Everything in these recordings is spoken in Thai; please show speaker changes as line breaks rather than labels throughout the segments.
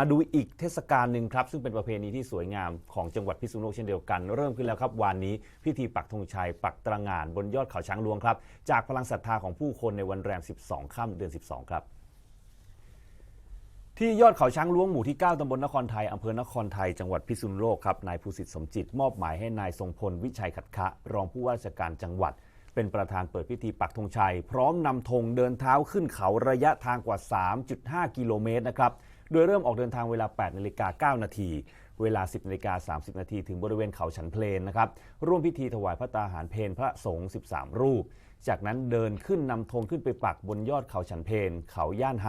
มาดูอีกเทศกาลหนึ่งครับ ซึ่งเป็นประเพณีที่สวยงามของจังหวัดพิษณุโลกเช่นเดียวกัน เริ่มขึ้นแล้วครับวันนี้พิธีปักธงชัยปักตระหง่านบนยอดเขาช้างหลวงครับ จากพลังศรัทธาของผู้คนในวันแรม 12 ค่ำเดือน 12 ครับ ที่ยอดเขาช้างล้วงหมู่ที่ 9 ตำบลนครไทย อำเภอนครไทย จังหวัดพิษณุโลกครับนายภูสิทธิ์สมจิตมอบหมายให้นายทรงพลวิชัยขัดคะ รองผู้ว่าราชการจังหวัดเป็นประธานเปิดพิธีปักธงชัย พร้อมนำธงเดินเท้าขึ้นเขาระยะทางกว่า 3.5 กิโลเมตรนะครับ โดยเริ่มออกเดินทางเวลา 8นาฬิกา9นาทีเวลา 10นาฬิกา30 นาทีถึงบริเวณเขาฉันเพลนนะครับร่วมพิธีถวายพระตาหารเพลพระสงฆ์13 รูป จากนั้นเดินขึ้นนำธงขึ้นไปปักบนยอดเขาฉันเพนเขาย่านไฮ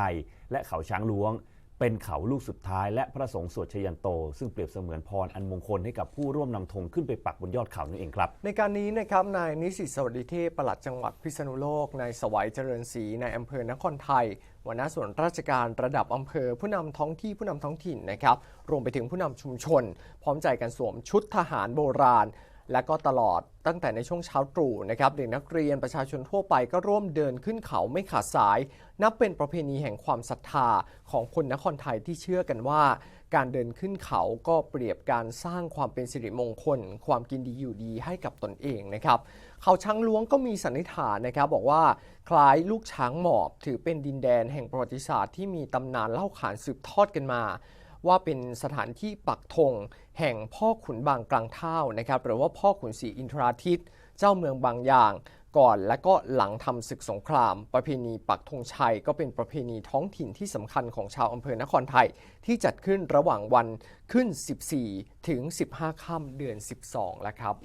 และเขาช้างหลวง เป็นเขาลูกสุดท้ายและพระสงฆ์สวดชยันโต ซึ่งเปรียบเสมือนพรอันมงคลให้กับผู้ร่วมนำธงขึ้นไปปักบนยอดเขานั่นเองครับ
ในการนี้นะครับนายนิสิตสวัสดิเทพปลัดจังหวัดพิษณุโลกนายสวัยเจริญศรีนายอำเภอนครไทยหัวหน้าส่วนราชการระดับอำเภอ ผู้นำท้องที่ผู้นำท้องถิ่นนะครับรวมไปถึงผู้นำชุมชน พร้อมใจกันสวมชุดทหารโบราณ และก็ตลอดตั้งแต่ในช่วงเช้าตรู่นะครับเด็กนักเรียนประชาชนทั่วไปก็ร่วมเดินขึ้นเขาไม่ขาดสาย นับเป็นประเพณีแห่งความศรัทธาของคนนครไทยที่เชื่อกันว่า การเดินขึ้นเขาก็เปรียบการสร้างความเป็นสิริมงคล ความกินดีอยู่ดีให้กับตนเองนะครับเขาช้างล้วงก็มีสันนิษฐานนะครับบอกว่าคล้ายลูกช้างหมอบ ถือเป็นดินแดนแห่งประวัติศาสตร์ที่มีตำนานเล่าขานสืบทอดกันมา ว่าเป็นสถานที่ปักธงแห่งพ่อขุนบางกลางเท่านะครับหรือว่าพ่อขุนศรีอินทราทิต เจ้าเมืองบางอย่างก่อนและก็หลังทำศึกสงคราม ประเพณีปักธงชัย ก็เป็นประเพณีท้องถิ่นที่สำคัญของชาวอำเภอนครไทย ที่จัดขึ้นระหว่างวันขึ้น 14 ถึง 15 ค่ำเดือน 12 แล้วครับ